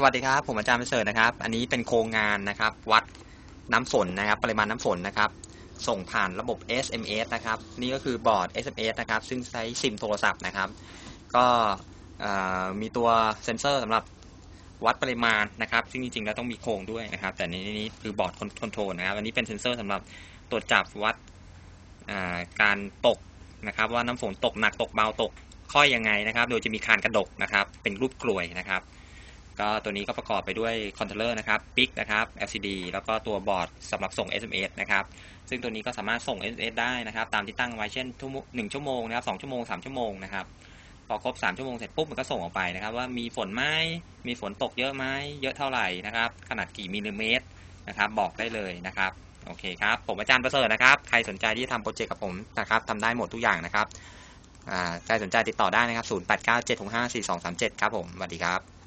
สวัสดีครับ ผมอาจารย์ประเสริฐนะครับ อันนี้เป็นโครงงานนะครับ วัดน้ำฝนนะครับ ปริมาณน้ำฝนนะครับ ส่งผ่านระบบ SMS นะครับ นี่ก็คือบอร์ด SMS นะครับ ซึ่งใช้ซิมโทรศัพท์นะครับ ก็มีตัวเซ็นเซอร์สำหรับวัดปริมาณนะครับ ซึ่งจริงๆแล้วต้องมีโครงด้วยนะครับ แต่ในนี้คือบอร์ดคอนโทรลนะครับ อันนี้เป็นเซ็นเซอร์สำหรับตรวจจับวัดการตกนะครับ ว่าน้ำฝนตกหนักตกเบาตกค่อยยังไงนะครับ โดยจะมีคานกระดกนะครับ เป็นรูปกลวยนะครับ ก็ตัวนี้ก็ประกอบไปด้วยคอนโทรลเลอร์นะครับปิกนะครับ LCD แล้วก็ตัวบอร์ดสำหรับส่ง SMS นะครับซึ่งตัวนี้ก็สามารถส่ง SMS ได้นะครับ ตามที่ตั้งไว้เช่นหนึ่งชั่วโมงนะครับสองชั่วโมงสามชั่วโมงนะครับพอครบสามชั่วโมงเสร็จปุ๊บมันก็ส่งออกไปนะครับ ว่ามีฝนไหมมีฝนตกเยอะไหมเยอะเท่าไหร่นะครับ ขนาดกี่มิลลิเมตรนะครับบอกได้เลยนะครับโอเคครับผมอาจารย์ประเสริฐนะครับ ใครสนใจที่จะทำโปรเจกต์กับผมนะครับทำได้หมดทุกอย่างนะครับใครสนใจติดต่อได้นะครับ 0897654237 ครับผมสวัสดีครับ